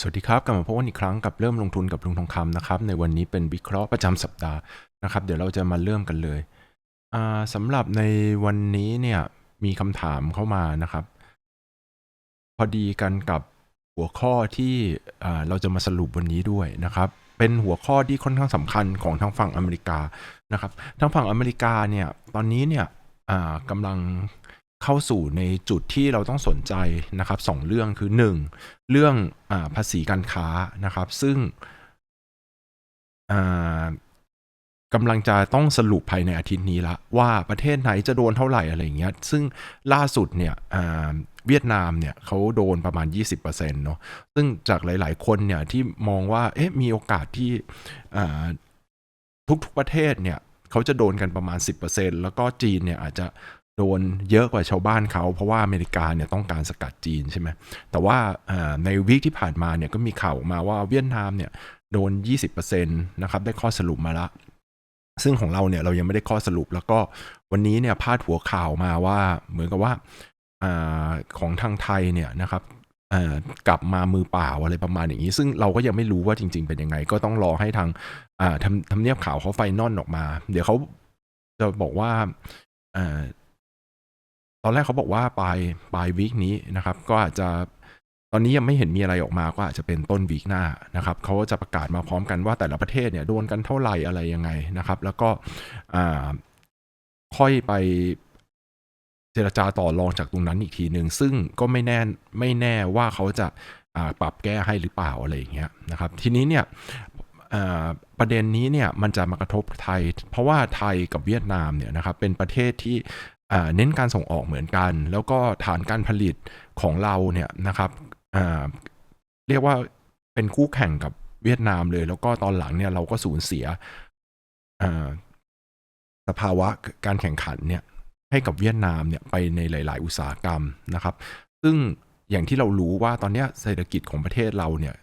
สวัสดีครับ กลับมาพบกันอีกครั้งกับเริ่มลงทุนกับลุงทองคำนะครับ ในวันนี้เป็นวิเคราะห์ประจำสัปดาห์นะครับ เดี๋ยวเราจะมาเริ่มกันเลยอ่าสำหรับในวันนี้เนี่ยมีคำถามเข้ามานะครับ พอดีกันกับหัวข้อที่อ่เราจะมาสรุปวันนี้ด้วยนะครับ เป็นหัวข้อที่ค่อนข้างสำคัญของทางฝั่งอเมริกานะครับทางฝั่งอเมริกาเนี่ยตอนนี้เนี่ยกำลัง เข้าสู่ในจุดที่เราต้องสนใจนะครับสองเรื่องคือ 1 เรื่องอภาษีการค้านะครับ ซึ่งกำลังจะต้องสรุปภายในอาทิตย์นี้ละว่าประเทศไหนจะโดนเท่าไหร่อะไรอย่างเงี้ยซึ่งล่าสุดเนี่ยเวียดนามเนี่ยเขาโดนประมาณ 20%เนาะซึ่งจากหลาย ๆ คนเนี่ยที่มองว่าเอ๊ะมีโอกาสที่ทุก ๆ ประเทศเนี่ยเขาจะโดนกันประมาณ 10%แล้วก็จีนเนี่ยอาจจะ โดนเยอะกว่าชาวบ้านเขาเพราะว่าอเมริกาเนี่ยต้องการสกัดจีนใช่ไหมแต่ว่าในวีคที่ผ่านมาเนี่ยก็มีข่าวออกมาว่าเวียดนามเนี่ยโดน 20%นะครับได้ข้อสรุปมาละซึ่งของเราเนี่ยเรายังไม่ได้ข้อสรุป แล้วก็วันนี้เนี่ยพาดหัวข่าวมาว่าเหมือนกับว่าอของทางไทยเนี่ยนะครับกลับมามือเปล่าอะไรประมาณอย่างนี้ ซึ่งเราก็ยังไม่รู้ว่าจริง ๆ เป็นยังไง ก็ต้องรอให้ทางทำทำเนียบข่าวเขาไฟนอลออกมา เดี๋ยวเขาจะบอกว่า ตอนแรกเขาบอกว่าปลายปลายวีคนี้นะครับ ก็อาจจะตอนนี้ยังไม่เห็นมีอะไรออกมาก็อาจจะเป็นต้นวีคหน้านะครับเขาจะประกาศมาพร้อมกันว่าแต่ละประเทศเนี่ยโดนกันเท่าไหร่อะไรยังไงนะครับ แล้วก็ค่อยไปเจรจาต่อรองจากตรงนั้นอีกทีหนึ่งซึ่งก็ไม่แน่ไม่แน่ว่าเขาจะาปรับแก้ให้หรือเปล่าอะไรอย่างเงี้ยนะครับ ทีนี้เนี่ยประเด็นนี้เนี่ยมันจะมากระทบไทย เพราะว่าไทยกับเวียดนามเนี่ยนะครับเป็นประเทศที่ เน้นการส่งออกเหมือนกัน แล้วก็ฐานการผลิตของเราเนี่ยนะครับเรียกว่าเป็นคู่แข่งกับเวียดนามเลย แล้วก็ตอนหลังเนี่ยเราก็สูญเสียสภาวะการแข่งขันเนี่ยให้กับเวียดนามเนี่ยไปในหลาย ๆ อุตสาหกรรมนะครับ ซึ่งอย่างที่เรารู้ว่าตอนนี้เศรษฐกิจของประเทศเราเนี่ย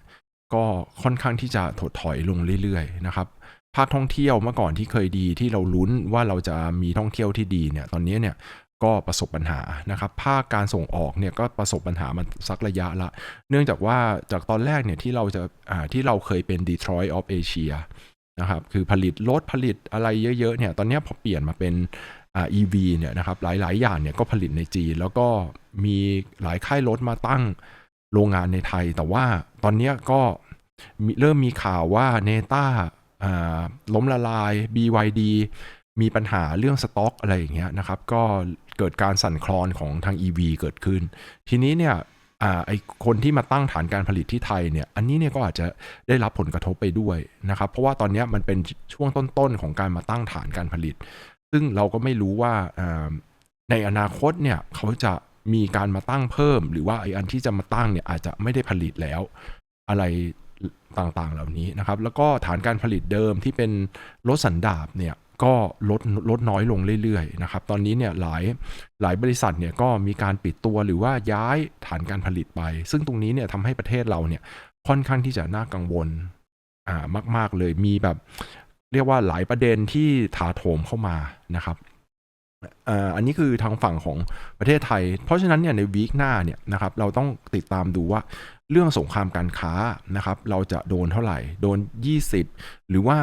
ก็ค่อนข้างที่จะถดถอยลงเรื่อย ๆ นะครับ ภาคท่องเที่ยวเมื่อก่อนที่เคยดีที่เราลุ้นว่าเราจะมีท่องเที่ยวที่ดีเนี่ยตอนนี้เนี่ยก็ประสบปัญหานะครับภาคการส่งออกเนี่ยก็ประสบปัญหามาสักระยะละ เนื่องจากว่าจากตอนแรกเนี่ยที่เราจะอ่าที่เราเคยเป็น Detroit of Asia นะครับคือผลิตรถผลิตอะไรเยอะๆเนี่ยตอนนี้พอเปลี่ยนมาเป็นอ่า EV เนี่ยนะครับหลายๆอย่างเนี่ยก็ผลิตในจีน แล้วก็มีหลายค่ายรถมาตั้งโรงงานในไทย แต่ว่าตอนนี้ก็เริ่มมีข่าวว่าเนต้า ล้มละลาย BYD มีปัญหาเรื่องสต็อกอะไรอย่างเงี้ยนะครับ ก็เกิดการสั่นคลอนของทาง EV เกิดขึ้น ทีนี้เนี่ยอ่าไอคนที่มาตั้งฐานการผลิตที่ไทยเนี่ย อันนี้เนี่ยก็อาจจะได้รับผลกระทบไปด้วยนะครับ เพราะว่าตอนนี้มันเป็นช่วงต้นๆของการมาตั้งฐานการผลิต ซึ่งเราก็ไม่รู้ว่าอ่าในอนาคตเนี่ยเขาจะมีการมาตั้งเพิ่ม หรือว่าไออันที่จะมาตั้งเนี่ยอาจจะไม่ได้ผลิตแล้ว อะไร ต่างๆ เหล่านี้นะครับ แล้วก็ฐานการผลิตเดิมที่เป็นรถสันดาปเนี่ยก็ลดลดน้อยลงเรื่อยๆนะครับ ตอนนี้เนี่ยหลายหลายบริษัทเนี่ยก็มีการปิดตัวหรือว่าย้ายฐานการผลิตไป ซึ่งตรงนี้เนี่ยทำให้ประเทศเราเนี่ยค่อนข้างที่จะน่ากังวลอ่ามาก ๆเลยมีแบบ เรียกว่าหลายประเด็นที่ถาโถมเข้ามานะครับอันนี้คือทางฝั่งของประเทศไทย เพราะฉะนั้นเนี่ยในวีคหน้าเนี่ยนะครับเราต้องติดตามดูว่า เรื่องสงครามการค้านะครับ เราจะโดนเท่าไหร่ โดน 20 หรือว่า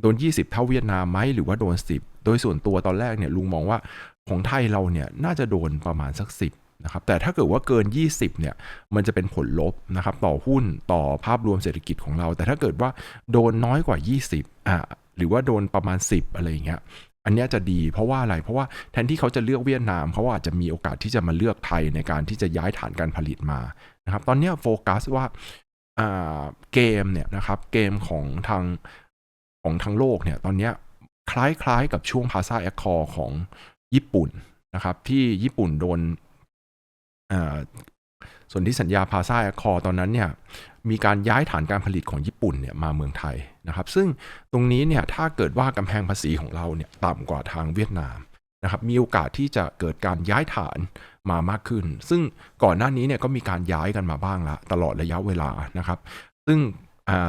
โดน 20 เท่าเวียดนามไหมหรือว่าโดน 10 โดยส่วนตัวตอนแรกเนี่ยลุงมองว่าของไทยเราเนี่ยน่าจะโดนประมาณสัก 10นะครับแต่ถ้าเกิดว่าเกิน 20เนี่ยมันจะเป็นผลลบนะครับต่อหุ้นต่อภาพรวมเศรษฐกิจของเรา แต่ถ้าเกิดว่าโดนน้อยกว่า 20อ่าหรือว่าโดนประมาณ 10 อะไรอย่างเงี้ยอันนี้จะดีเพราะว่าอะไร เพราะว่าแทนที่เขาจะเลือกเวียดนามเขาอาจจะมีโอกาสที่จะมาเลือกไทยในการที่จะย้ายฐานการผลิตมา นะครับตอนนี้โฟกัสว่าเกมเนี่ยนะครับเกมของทางของทางโลกเนี่ยตอนนี้คล้ายๆกับช่วงพาซาแอคคอร์ของญี่ปุ่นนะครับที่ญี่ปุ่นโดนส่วนที่สัญญาพาซาแอคคอร์ตอนนั้นเนี่ยมีการย้ายฐานการผลิตของญี่ปุ่นเนี่ยมาเมืองไทยนะครับ ซึ่งตรงนี้เนี่ยถ้าเกิดว่ากำแพงภาษีของเราเนี่ยต่ำกว่าทางเวียดนาม นะครับมีโอกาสที่จะเกิดการย้ายฐานมามากขึ้น ซึ่งก่อนหน้านี้เนี่ยก็มีการย้ายกันมาบ้างละตลอดระยะเวลานะครับ ซึ่ง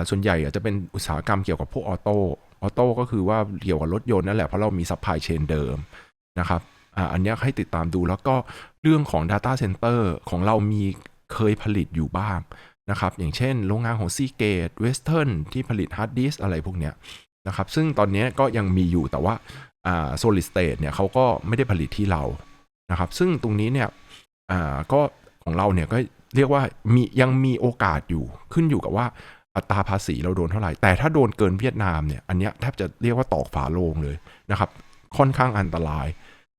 ส่วนใหญ่อาจจะเป็นอุตสาหกรรมเกี่ยวกับพวกออโต้ออโต้ก็คือว่าเกี่ยวกับรถยนต์นั่นแหละเพราะเรามีซัพพลายเชนเดิมนะครับอันนี้ให้ติดตามดูแล้วก็เรื่องของ Data Center ของเรามีเคยผลิตอยู่บ้างนะครับ อย่างเช่นโรงงานของซีเกตเวสเทิร์นที่ผลิตฮาร์ดดิสอะไรพวกเนี้ยนะครับซึ่งตอนนี้ก็ยังมีอยู่แต่ว่า อ่า solid state เนี่ยเขาก็ไม่ได้ผลิตที่เรานะครับ ซึ่งตรงนี้เนี่ยอ่าก็ของเราเนี่ยก็เรียกว่ามียังมีโอกาสอยู่ขึ้นอยู่กับว่าอัตราภาษีเราโดนเท่าไหร่ แต่ถ้าโดนเกินเวียดนามเนี่ยอันนี้แทบจะเรียกว่าตอกฝาโลงเลยนะครับ ค่อนข้างอันตราย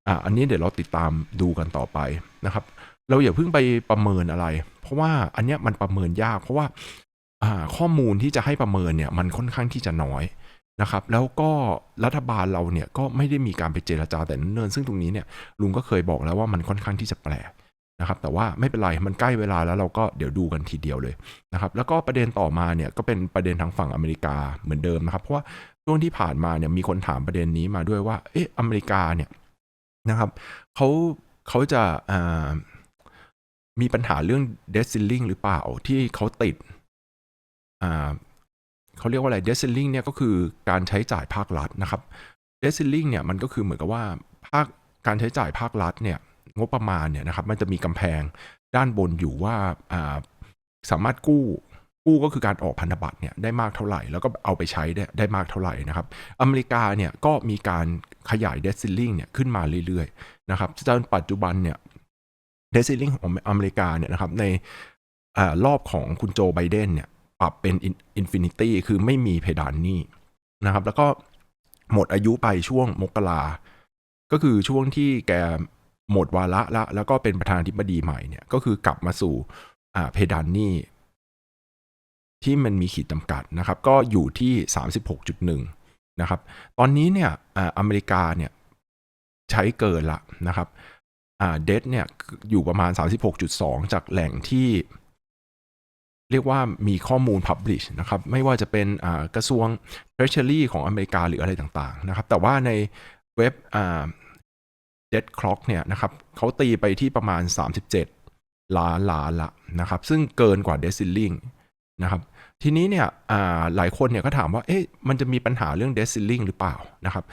อ่าอันนี้เดี๋ยวเราติดตามดูกันต่อไปนะครับ เราอย่าเพิ่งไปประเมินอะไร เพราะว่าอันเนี้ยมันประเมินยาก เพราะว่าข้อมูลที่จะให้ประเมินเนี่ยมันค่อนข้างที่จะน้อย นะครับแล้วก็รัฐบาลเราเนี่ยก็ไม่ได้มีการไปเจรจาแต่เนินซึ่งตรงนี้เนี่ยลุงก็เคยบอกแล้วว่ามันค่อนข้างที่จะแปลกนะครับแต่ว่าไม่เป็นไรมันใกล้เวลาแล้วเราก็เดี๋ยวดูกันทีเดียวเลยนะครับแล้วก็ประเด็นต่อมาเนี่ยก็เป็นประเด็นทางฝั่งอเมริกาเหมือนเดิมนะครับเพราะว่าช่วงที่ผ่านมาเนี่ยมีคนถามประเด็นนี้มาด้วยว่าเอ๊ะอเมริกาเนี่ยนะครับเขาเขาจะามีปัญหาเรื่อง debt ceiling หรือเปล่าที่เขาติดอ่า เขาเรียกว่าอะไร debt ceiling เนี่ยก็คือการใช้จ่ายภาครัฐนะครับ debt ceiling เนี่ยมันก็คือเหมือนกับว่าภาคการใช้จ่ายภาครัฐเนี่ยงบประมาณเนี่ยนะครับมันจะมีกำแพงด้านบนอยู่ว่าสามารถกู้กู้ก็คือการออกพันธบัตรเนี่ยได้มากเท่าไหร่ แล้วก็เอาไปใช้ได้ได้มากเท่าไหร่นะครับ อเมริกาเนี่ยก็มีการขยาย debt ceiling เนี่ยขึ้นมาเรื่อยๆนะครับจนปัจจุบันเนี่ยเดซิลิงของอเมริกาเนี่ยนะครับในอรอบของคุณโจไบเดนเนี่ย ปรับเป็นอินฟินิตี้คือไม่มีเพดานหนี้นะครับ แล้วก็หมดอายุไปช่วงมกราก็คือช่วงที่แกหมดวาระละ แล้วก็เป็นประธานาธิบดีใหม่เนี่ยก็คือกลับมาสู่เพดานหนี้ที่มันมีขีดจำกัดนะครับ ก็อยู่ที่ 36.1 นะครับ ตอนนี้เนี่ยอเมริกาเนี่ยใช้เกินละนะครับอ่าเดทเนี่ยอยู่ประมาณ 36.2 จากแหล่งที่ เรียกว่ามีข้อมูล Publish นะครับ ไม่ว่าจะเป็นกระทรวง Treasury ของอเมริกาหรืออะไรต่างๆนะครับ แต่ว่าในเว็บ Dead Clock เนี่ยนะครับเขาตีไปที่ประมาณ 37 ล้านล้านละนะครับ ซึ่งเกินกว่า d e c i l i n g นะครับ ทีนี้เนี่ยหลายคนเนี่ยก็ถามว่า เอ๊ะ มันจะมีปัญหาเรื่อง d e c i l i n g หรือเปล่านะครับ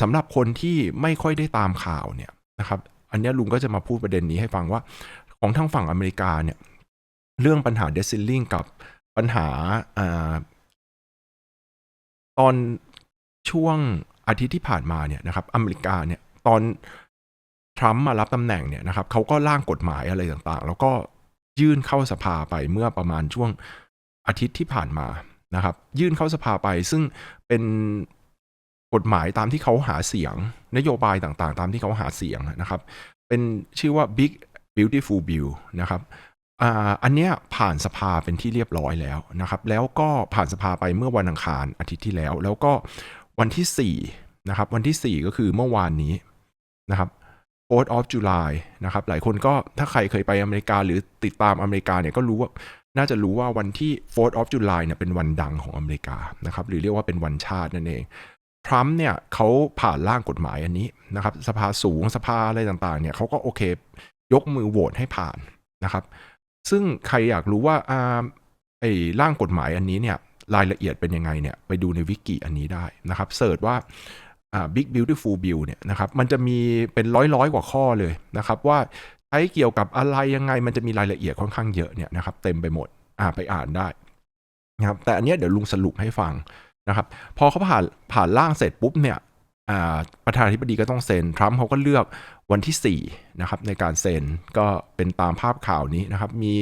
สำหรับคนที่ไม่ค่อยได้ตามข่าวเนี่ยนะครับ อันนี้ลุงก็จะมาพูดประเด็นนี้ให้ฟังว่าของทางฝั่งอเมริกาเนี่ย เรื่องปัญหาเดซิลลิงกับปัญหาอตอนช่วงอาทิตย์ที่ผ่านมาเนี่ยนะครับ อเมริกาเนี่ยตอนทรัมป์มารับตำแหน่งเนี่ยนะครับเขาก็ร่างกฎหมายอะไรต่างๆ แล้วก็ยื่นเข้าสภาไปเมื่อประมาณช่วงอาทิตย์ที่ผ่านมานะครับ ยื่นเข้าสภาไปซึ่งเป็นกฎหมายตามที่เขาหาเสียง นโยบายต่างๆ ตามที่เขาหาเสียงนะครับ เป็นชื่อว่า Big Beautiful Bill นะครับ อันเนี้ยผ่านสภาเป็นที่เรียบร้อยแล้วนะครับแล้วก็ผ่านสภาไปเมื่อวันอังคารอาทิตย์ที่แล้ว แล้วก็วันที่4นะครับวันที่ 4 ก็คือเมื่อวานนี้นะครับ 4th of July นะครับหลายคนก็ถ้าใครเคยไปอเมริกาหรือติดตามอเมริกาเนี่ยก็รู้ว่าน่าจะรู้ว่าวันที่ 4th of July เนี่ยเป็นวันดังของอเมริกานะครับหรือเรียกว่าเป็นวันชาตินั่นเองทรัมป์เนี่ยเขาผ่านร่างกฎหมายอันนี้นะครับสภาสูงสภาอะไรต่างๆเนี่ยเขาก็โอเค ยกมือโหวตให้ผ่านนะครับ ซึ่งใครอยากรู้ว่าอ่าไอ้ร่างกฎหมายอันนี้เนี่ยรายละเอียดเป็นยังไงเนี่ยไปดูในวิกิอันนี้ได้นะครับเสิร์ชว่าอ่า Big Beautiful Bill เนี่ยนะครับมันจะมีเป็นร้อยร้อยกว่าข้อเลยนะครับ ว่าใช้เกี่ยวกับอะไรยังไงมันจะมีรายละเอียดค่อนข้างเยอะเนี่ยนะครับเต็มไปหมดอ่าไปอ่านได้นะครับแต่อันนี้เดี๋ยวลุงสรุปให้ฟังนะครับ พอเขาผ่านผ่านร่างเสร็จปุ๊บเนี่ย ประธานาธิบดีก็ต้องเซ็น ทรัมป์เขาก็เลือกวันที่4นะครับในการเซ็นก็เป็นตามภาพข่าวนี้นะครับ มี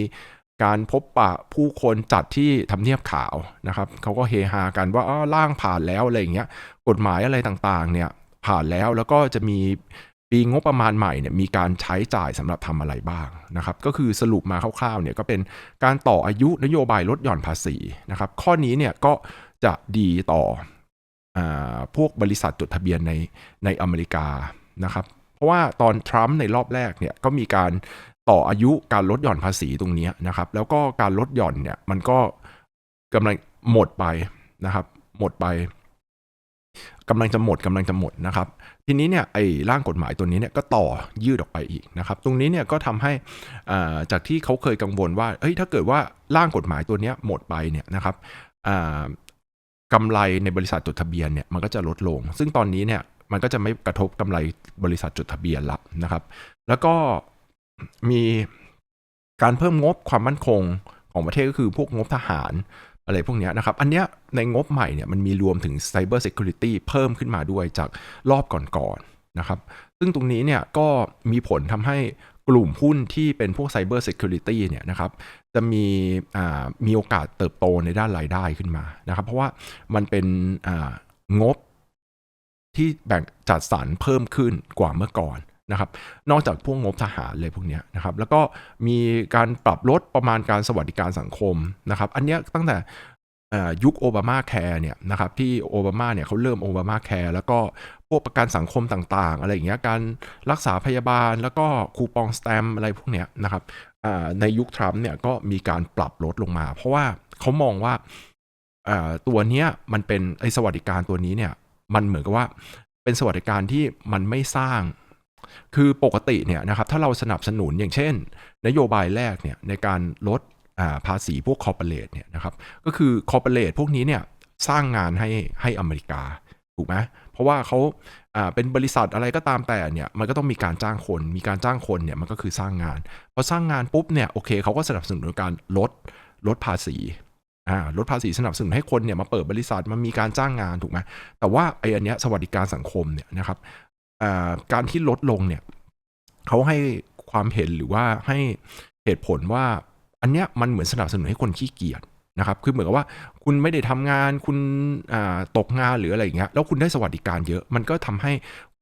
การพบปะผู้คนจัดที่ทำเนียบขาวนะครับเขาก็เฮฮากันว่าร่างผ่านแล้วอะไรอย่างเงี้ย กฎหมายอะไรต่างๆ เนี่ยผ่านแล้วแล้วก็จะมีปีงบประมาณใหม่เนี่ยมีการใช้จ่ายสำหรับทำอะไรบ้างนะครับ ก็คือสรุปมาคร่าวๆเนี่ยก็เป็นการต่ออายุนโยบายลดหย่อนภาษีนะครับ ข้อนี้เนี่ยก็จะดีต่อ พวกบริษัทจดทะเบียนในในอเมริกานะครับ เพราะว่าตอนทรัมป์ในรอบแรกเนี่ยก็มีการต่ออายุการลดหย่อนภาษีตรงนี้นะครับ แล้วก็การลดหย่อนเนี่ยมันก็กำลังหมดไปนะครับ หมดไปกำลังจะหมดกำลังจะหมดนะครับ ทีนี้เนี่ยไอ้ร่างกฎหมายตัวนี้เนี่ยก็ต่อยืดออกไปอีกนะครับ ตรงนี้เนี่ยก็ทำให้จากที่เขาเคยกังวลว่าเฮ้ยถ้าเกิดว่าร่างกฎหมายตัวนี้หมดไปเนี่ยนะครับ กำไรในบริษัทจดทะเบียนเนี่ยมันก็จะลดลง ซึ่งตอนนี้เนี่ยมันก็จะไม่กระทบกำไรบริษัทจดทะเบียนละนะครับ แล้วก็มีการเพิ่มงบความมั่นคงของประเทศก็คือพวกงบทหารอะไรพวกนี้นะครับ อันเนี้ยในงบใหม่เนี่ยมันมีรวมถึง Cyber Security เพิ่มขึ้นมาด้วยจากรอบก่อนๆนะครับ ซึ่งตรงนี้เนี่ยก็มีผลทำให้กลุ่มหุ้นที่เป็นพวก Cyber Security เนี่ยนะครับ จะมีมีโอกาสเติบโตในด้านรายได้ขึ้นมานะครับ เพราะว่ามันเป็นงบที่แบ่งจัดสรรเพิ่มขึ้นกว่าเมื่อก่อนนะครับ นอกจากพวกงบทหารเลยพวกนี้นะครับ แล้วก็มีการปรับลดประมาณการสวัสดิการสังคมนะครับ อันนี้ตั้งแต่ ยุคโอบามาแคร์เนี่ยนะครับที่โอบามาเนี่ยเขาเริ่มโอบามาแคร์แล้วก็พวกประกันสังคมต่างๆ อะไรอย่างเงี้ยการรักษาพยาบาลแล้วก็คูปองสแตมอะไรพวกเนี้ยนะครับในยุคทรัมป์เนี่ยก็มีการปรับลดลงมา เพราะว่าเขามองว่าตัวเนี้ยมันเป็นไอสวัสดิการตัวนี้เนี่ยมันเหมือนกับว่าเป็นสวัสดิการที่มันไม่สร้าง คือปกติเนี่ยนะครับถ้าเราสนับสนุนอย่างเช่น นโยบายแรกเนี่ยในการลด ภาษีพวกคอร์เปอเรทเนี่ยนะครับก็คือคอร์เปอเรทพวกนี้เนี่ยสร้างงานให้ให้อเมริกาถูกไหมเพราะว่าเขาเป็นบริษัทอะไรก็ตามแต่เนี่ยมันก็ต้องมีการจ้างคนมีการจ้างคนเนี่ยมันก็คือสร้างงานพอสร้างงานปุ๊บเนี่ยโอเคเขาก็สนับสนุนการลดลดภาษีลดภาษีสนับสนุนให้คนเนี่ยมาเปิดบริษัทมันมีการจ้างงานถูกไหมแต่ว่าไอ้อันเนี้ยสวัสดิการสังคมเนี่ยนะครับการที่ลดลงเนี่ยเขาให้ความเห็นหรือว่าให้เหตุผลว่า อันเนี้ยมันเหมือนสนับสนุนให้คนขี้เกียจนะครับ คือเหมือนกับว่าคุณไม่ได้ทำงานคุณตกงานหรืออะไรอย่างเงี้ย แล้วคุณได้สวัสดิการเยอะ มันก็ทำให้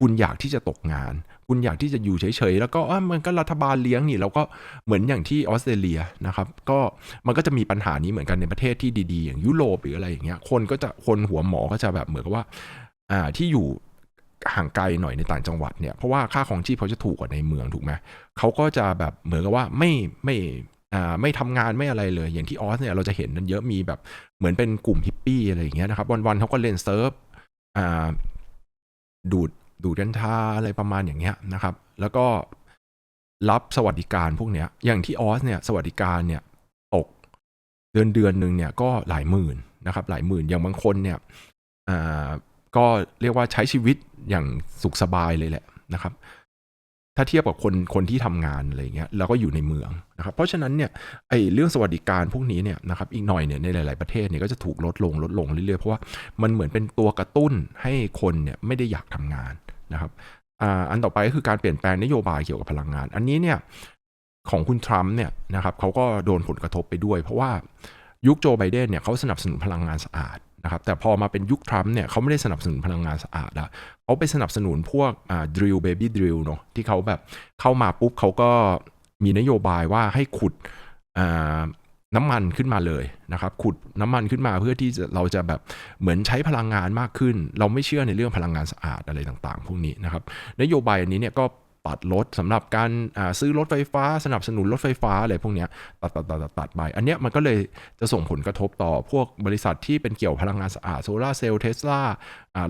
คุณอยากที่จะตกงาน คุณอยากที่จะอยู่เฉยๆ แล้วก็มันก็รัฐบาลเลี้ยงนี่เราก็เหมือนอย่างที่ออสเตรเลียนะครับ ก็มันก็จะมีปัญหานี้เหมือนกันในประเทศที่ดีๆ อย่างยุโรปหรืออะไรอย่างเงี้ย คนก็จะคนหัวหมอก็จะแบบเหมือนกับว่าอ่าที่อยู่ห่างไกลหน่อยในต่างจังหวัดเนี่ย เพราะว่าค่าของชีพเขาจะถูกกว่าในเมืองถูกไหมเขาก็จะแบบเหมือนกับว่าไม่ไม่ ไม่ทำงานไม่อะไรเลย อย่างที่ออสเนี่ยเราจะเห็นมันเยอะมีแบบเหมือนเป็นกลุ่มฮิปปี้อะไรอย่างเงี้ยนะครับวันๆเขาก็เล่นเซิร์ฟดูดดูดกัญชาอะไรประมาณอย่างเงี้ยนะครับ แล้วก็รับสวัสดิการพวกเนี้ย อย่างที่ออสเนี่ยสวัสดิการเนี่ยตกเดือนเดือนหนึ่งเนี่ยก็หลายหมื่นนะครับ หลายหมื่นอย่างบางคนเนี่ยก็เรียกว่าใช้ชีวิตอย่างสุขสบายเลยแหละนะครับ ถ้าเทียบกับคนคนที่ทำงานอะไรเงี้ยแล้วก็อยู่ในเมืองนะครับเพราะฉะนั้นเนี่ยไอ้เรื่องสวัสดิการพวกนี้เนี่ยนะครับอีกหน่อยเนี่ยในหลาย ๆประเทศเนี่ยก็จะถูกลดลงลดลงเรื่อยๆเพราะว่ามันเหมือนเป็นตัวกระตุ้นให้คนเนี่ยไม่ได้อยากทำงานนะครับอ่าอันต่อไปก็คือการเปลี่ยนแปลงนโยบายเกี่ยวกับพลังงาน อันนี้เนี่ยของคุณทรัมป์เนี่ยนะครับเขาก็โดนผลกระทบไปด้วย เพราะว่ายุคโจไบเดนเนี่ยเขาสนับสนุนพลังงานสะอาด นะครับแต่พอมาเป็นยุคทรัมป์เนี่ยเขาไม่ได้สนับสนุนพลังงานสะอาดละเขาไปสนับสนุนพวกอ่าดริลเบบี้ดริลเนาะที่เขาแบบเข้ามาปุ๊บเขาก็มีนโยบายว่าให้ขุดอ่าน้ำมันขึ้นมาเลยนะครับ ขุดน้ำมันขึ้นมาเพื่อที่เราจะแบบเหมือนใช้พลังงานมากขึ้น เราไม่เชื่อในเรื่องพลังงานสะอาดอะไรต่างๆ พวกนี้นะครับ นโยบายอันนี้เนี่ยก็ ตัดลดสำหรับการซื้อรถไฟฟ้า สนับสนุนรถไฟฟ้าอะไรพวกนี้ตัดตัดตัดตัดตัดไป อันเนี้ยมันก็เลยจะส่งผลกระทบต่อพวกบริษัทที่เป็นเกี่ยวพลังงานสะอาดโซลาเซลล์เทสลา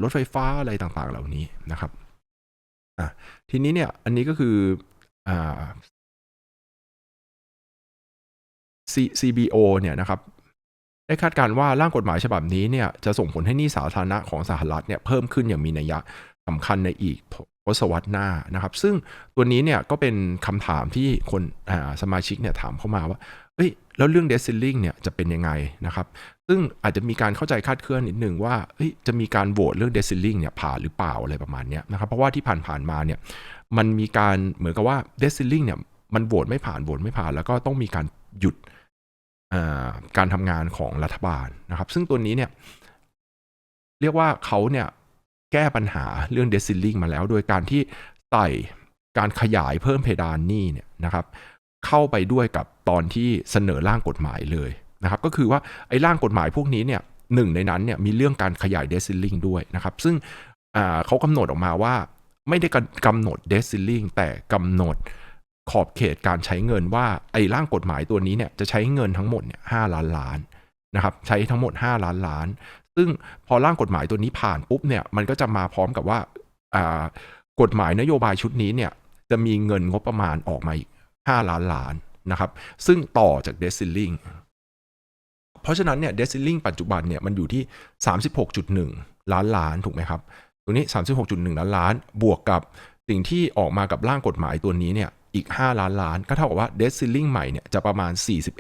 รถไฟฟ้าอะไรต่างๆ เหล่านี้นะครับทีนี้เนี่ยอันนี้ก็คือ CBO เนี่ยนะครับได้คาดการณ์ว่าร่างกฎหมายฉบับนี้เนี่ยจะส่งผลให้หนี้สาธารณะของสหรัฐเนี่ยเพิ่มขึ้นอย่างมีนัยยะสำคัญในอีก ศวรรษหน้านะครับ ซึ่งตัวนี้เนี่ยก็เป็นคำถามที่คนสมาชิกเนี่ยถามเข้ามาว่าเอ้ยแล้วเรื่องเดซิลลิงเนี่ยจะเป็นยังไงนะครับ ซึ่งอาจจะมีการเข้าใจคาดเคลื่อนนิดนึงว่าเฮ้ยจะมีการโหวตเรื่องเดซิลลิงเนี่ยผ่านหรือเปล่าอะไรประมาณนี้นะครับ เพราะว่าที่ผ่านๆมาเนี่ยมันมีการเหมือนกับว่าเดซิลลิงเนี่ยมันโหวตไม่ผ่านโหวตไม่ผ่าน แล้วก็ต้องมีการหยุดการทำงานของรัฐบาลนะครับ ซึ่งตัวนี้เนี่ยเรียกว่าเขาเนี่ย แก้ปัญหาเรื่องเดซิลลิงมาแล้ว โดยการที่ใส่การขยายเพิ่มเพดานหนี้เนี่ยนะครับเข้าไปด้วยกับตอนที่เสนอร่างกฎหมายเลยนะครับก็คือว่าไอ้ร่างกฎหมายพวกนี้เนี่ยหนึ่งในนั้นเนี่ยมีเรื่องการขยายเดซิลลิงด้วยนะครับซึ่งเขากำหนดออกมาว่าไม่ได้กำหนดเดซิลลิงแต่กำหนดขอบเขตการใช้เงินว่าไอ้ร่างกฎหมายตัวนี้เนี่ยจะใช้เงินทั้งหมดเนี่ยห้าล้านล้านนะครับใช้ทั้งหมด 5 ล้านล้าน ซึ่งพอร่างกฎหมายตัวนี้ผ่านปุ๊บเนี่ยมันก็จะมาพร้อมกับว่ากฎหมายนโยบายชุดนี้เนี่ยจะมีเงินงบประมาณออกมาอีก 5 ล้านล้านนะครับ ซึ่งต่อจากเดซิลลิงเพราะฉะนั้นเนี่ยเดซิลลิงปัจจุบันเนี่ยมันอยู่ที่ 36.1 ล้านล้านถูกไหมครับ ตรงนี้ 36.1 ล้านล้าน บวกกับสิ่งที่ออกมากับร่างกฎหมายตัวนี้เนี่ยอีก 5 ล้านล้าน ก็เท่ากับว่าเดซิลลิงใหม่เนี่ยจะประมาณ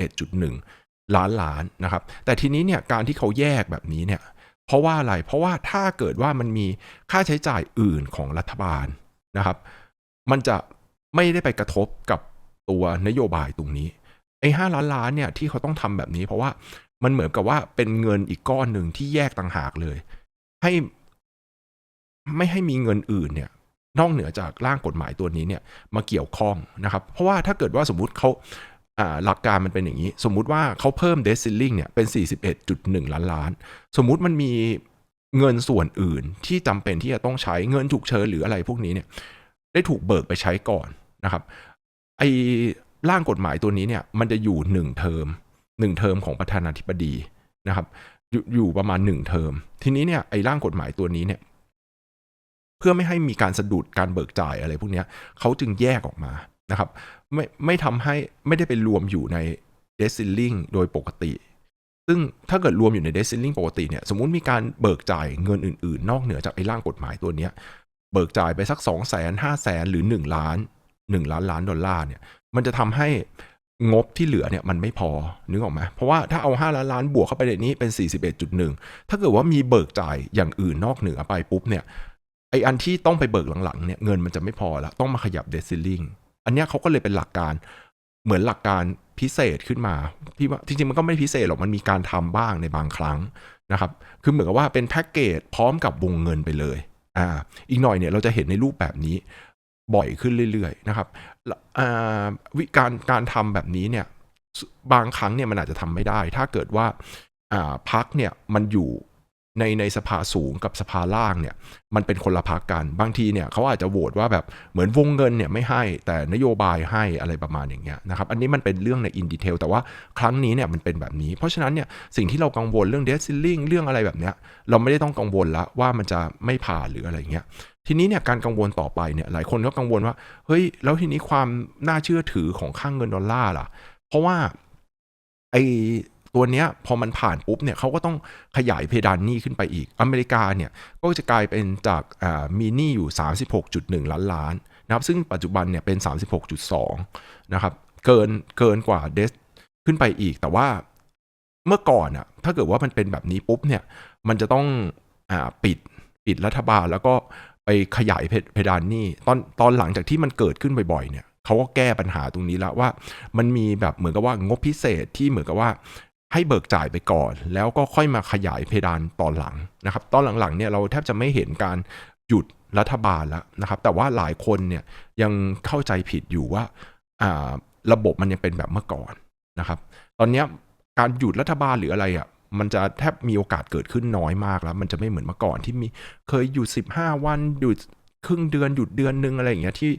41.1 ล้านล้านนะครับ แต่ทีนี้เนี่ยการที่เขาแยกแบบนี้เนี่ย เพราะว่าอะไร เพราะว่าถ้าเกิดว่ามันมีค่าใช้จ่ายอื่นของรัฐบาลนะครับ มันจะไม่ได้ไปกระทบกับตัวนโยบายตรงนี้ไอ้ห้าล้านล้านเนี่ยที่เขาต้องทำแบบนี้ เพราะว่ามันเหมือนกับว่าเป็นเงินอีกก้อนหนึ่งที่แยกต่างหากเลย ให้ไม่ให้มีเงินอื่นเนี่ยนอกเหนือจากร่างกฎหมายตัวนี้เนี่ยมาเกี่ยวข้องนะครับ เพราะว่าถ้าเกิดว่าสมมุติเขา หลักการมันเป็นอย่างนี้ สมมุติว่าเขาเพิ่มเดซิลลิงเนี่ยเป็น 41.1 ล้านล้าน สมมุติมันมีเงินส่วนอื่นที่จำเป็นที่จะต้องใช้เงินฉุกเฉินหรืออะไรพวกนี้เนี่ยได้ถูกเบิกไปใช้ก่อนนะครับไอ้ร่างกฎหมายตัวนี้เนี่ยมันจะอยู่หนึ่งเทอมหนึ่งเทอมของประธานาธิบดีนะครับอยู่อยู่ประมาณหนึ่งเทอม ทีนี้เนี่ยไอ้ร่างกฎหมายตัวนี้เนี่ยเพื่อไม่ให้มีการสะดุดการเบิกจ่ายอะไรพวกนี้เขาจึงแยกออกมา นะครับ ไม่ไม่ทำให้ไม่ได้ไปรวมอยู่ในเดซิลลิงโดยปกติ ซึ่งถ้าเกิดรวมอยู่ในเดซิลลิงปกติเนี่ยสมมุติมีการเบิกจ่ายเงินอื่นๆ นอกเหนือจากไอ้ร่างกฎหมายตัวเนี้ยเบิกจ่ายไปสัก2 0 0 0 0 0 5 0 0 0 0หรือ 1 ล้าน 1 ล้านล้านดอลลาร์เนี่ยมันจะทำให้งบที่เหลือเนี่ยมันไม่พอนึกออกไหมเพราะว่าถ้าเอา 5 ล้านล้านบวกเข้าไปในนี้เป็น 41.1 ถ้าเกิดว่ามีเบิกจ่ายอย่างอื่นนอกเหนือไปปุ๊บเนี่ยไออันที่ต้องไปเบิกหลังๆเนี่ยเงินมันจะไม่พอแล้วต้องมาขยับเดซิลลิง อันเนี้ยเขาก็เลยเป็นหลักการเหมือนหลักการพิเศษขึ้นมาพี่ว่าจริงๆ มันก็ไม่พิเศษหรอกมันมีการทำบ้างในบางครั้งนะครับคือเหมือนกับว่าเป็นแพ็กเกจพร้อมกับวงเงินไปเลยอ่าอีกหน่อยเนี่ยเราจะเห็นในรูปแบบนี้บ่อยขึ้นเรื่อยๆนะครับอ่าวิการการทำแบบนี้เนี่ยบางครั้งเนี่ยมันอาจจะทำไม่ได้ ถ้าเกิดว่าอ่าพักเนี่ยมันอยู่ ในในสภาสูงกับสภาล่างเนี่ยมันเป็นคนละพักกันบางทีเนี่ยเขาอาจจะโหวตว่าแบบเหมือนวงเงินเนี่ยไม่ให้แต่นโยบายให้อะไรประมาณอย่างเงี้ยนะครับอันนี้มันเป็นเรื่องในอินดีเทลแต่ว่าครั้งนี้เนี่ยมันเป็นแบบนี้ เพราะฉะนั้นเนี่ยสิ่งที่เรากังวลเรื่องเดซิลลิงเรื่องอะไรแบบเนี้ยเราไม่ได้ต้องกังวลละว่ามันจะไม่ผ่านหรืออะไรเงี้ยทีนี้เนี่ยการกังวลต่อไปเนี่ยหลายคนก็กังวลว่าเฮ้ยแล้วทีนี้ความน่าเชื่อถือของค่างเงินดอลลาร์ล่ะ เพราะว่าไอ ตัวเนี้ยพอมันผ่านปุ๊บเนี่ยเขาก็ต้องขยายเพดานหนี้ขึ้นไปอีก อเมริกาเนี่ยก็จะกลายเป็นจากมีหนี้อยู่ 36.1 ล้านล้านนะครับซึ่งปัจจุบันเนี่ยเป็น 36.2 นะครับเกินเกินกว่าเดสขึ้นไปอีก แต่ว่าเมื่อก่อนอะถ้าเกิดว่ามันเป็นแบบนี้ปุ๊บเนี่ยมันจะต้องอปิดปิดรัฐบาลแล้วก็ไปขยายเพดานหนี้ตอนตอนหลังจากที่มันเกิดขึ้นบ่อยๆเนี่ยเขาก็แก้ปัญหาตรงนี้แล้วว่า มันมีแบบเหมือนกับว่างบพิเศษที่เหมือนกับว่า ให้เบิกจ่ายไปก่อน แล้วก็ค่อยมาขยายเพดานตอนหลังนะครับ ตอนหลังๆเนี่ยเราแทบจะไม่เห็นการหยุดรัฐบาลแล้วนะครับ แต่ว่าหลายคนเนี่ยยังเข้าใจผิดอยู่ว่าระบบมันยังเป็นแบบเมื่อก่อนนะครับ ตอนนี้การหยุดรัฐบาลหรืออะไรอะ่ะมันจะแทบมีโอกาสเกิดขึ้นน้อยมากแล้ว มันจะไม่เหมือนเมื่อก่อนที่มีเคยหยุด15 วันหยุดครึ่งเดือนหยุดเดือนนึงอะไรอย่างเงี้ยที่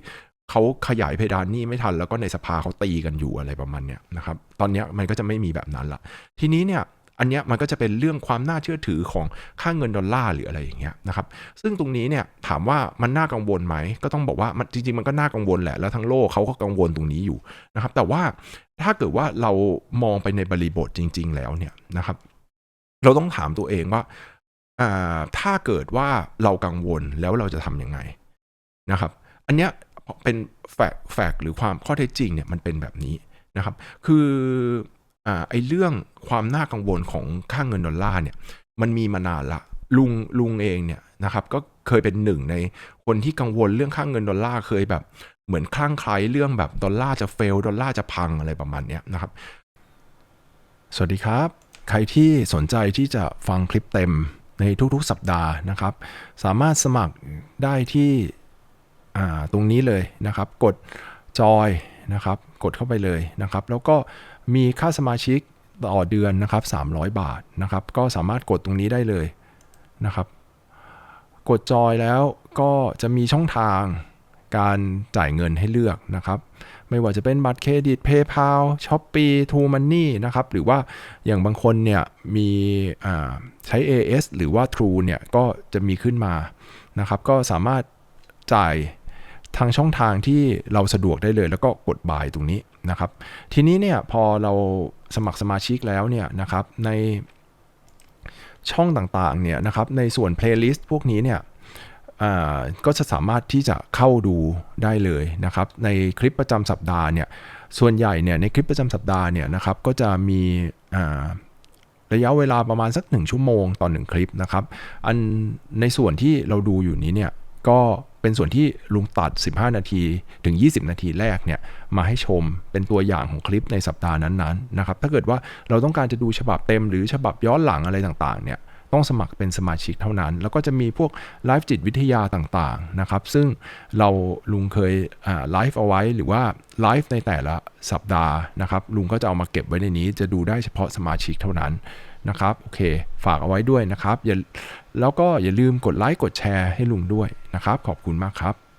เขาขยายเพดานนี่ไม่ทัน แล้วก็ในสภาเขาตีกันอยู่อะไรประมาณเนี้ยนะครับ ตอนนี้มันก็จะไม่มีแบบนั้นละทีนี้เนี่ยอันเนี้ยมันก็จะเป็นเรื่องความน่าเชื่อถือของค่าเงินดอลลาร์หรืออะไรอย่างเงี้ยนะครับ ซึ่งตรงนี้เนี่ยถามว่ามันน่ากังวลไหม ก็ต้องบอกว่ามันจริงๆมันก็น่ากังวลแหละ แล้วทั้งโลกเขาก็กังวลตรงนี้อยู่นะครับ แต่ว่าถ้าเกิดว่าเรามองไปในบริบทจริง ๆ แล้วเนี่ยนะครับ เราต้องถามตัวเองว่าถ้าเกิดว่าเรากังวลแล้วเราจะทํำยังไงนะครับ อันเนี้ย เป็นแฟกแฟกหรือความข้อเท็จจริงเนี่ยมันเป็นแบบนี้นะครับ คืออไอเรื่องความน่ากังวลของค่าเงินดอลลาร์เนี่ย มันมีมานานละลุงลุงเองเนี่ยนะครับ ก็เคยเป็นหนึ่งในคนที่กังวลเรื่องค่าเงินดอลลาร์เคยแบบเหมือนคลั่งไคล้เรื่องแบบดอลลาร์จะเฟลดอลลาร์จะพังอะไรประมาณนี้นะครับ สวัสดีครับ ใครที่สนใจที่จะฟังคลิปเต็มในทุกๆสัปดาห์นะครับ สามารถสมัครได้ที่ ตรงนี้เลยนะครับ กดจอยนะครับ กดเข้าไปเลยนะครับ แล้วก็มีค่าสมาชิกต่อเดือนนะครับ 300 บาทนะครับ ก็สามารถกดตรงนี้ได้เลยนะครับ กดจอยแล้วก็จะมีช่องทางการจ่ายเงินให้เลือกนะครับ ไม่ว่าจะเป็นบัตรเครดิต PayPal Shopee True Money นะครับ หรือว่าอย่างบางคนเนี่ยมีใช้ AS หรือว่า True เนี่ยก็จะมีขึ้นมานะครับ ก็สามารถจ่าย ทางช่องทางที่เราสะดวกได้เลย แล้วก็กดบายตรงนี้นะครับ ทีนี้เนี่ยพอเราสมัครสมาชิกแล้วเนี่ยนะครับในช่องต่างๆเนี่ยนะครับในส่วน playlist พวกนี้เนี่ยก็จะสามารถที่จะเข้าดูได้เลยนะครับในคลิปประจำสัปดาห์เนี่ยส่วนใหญ่เนี่ยในคลิปประจำสัปดาห์เนี่ยนะครับก็จะมีอ่าระยะเวลาประมาณสัก 1 ชั่วโมงต่อ 1 คลิปนะครับอันในส่วนที่เราดูอยู่นี้เนี่ยก็ เป็นส่วนที่ลุงตัด 15 นาทีถึง 20 นาทีแรกเนี่ยมาให้ชมเป็นตัวอย่างของคลิปในสัปดาห์นั้นๆนะครับถ้าเกิดว่าเราต้องการจะดูฉบับเต็มหรือฉบับย้อนหลังอะไรต่างๆเนี่ยต้องสมัครเป็นสมาชิกเท่านั้น แล้วก็จะมีพวกไลฟ์จิตวิทยาต่างๆนะครับ ซึ่งเราลุงเคยไลฟ์เอาไว้ หรือว่าไลฟ์ในแต่ละสัปดาห์นะครับ ลุงก็จะเอามาเก็บไว้ในนี้ จะดูได้เฉพาะสมาชิกเท่านั้นนะครับ โอเค ฝากเอาไว้ด้วยนะครับ อย่า แล้วก็อย่าลืมกดไลค์ กดแชร์ให้ลุงด้วย นะครับ ขอบคุณมากครับ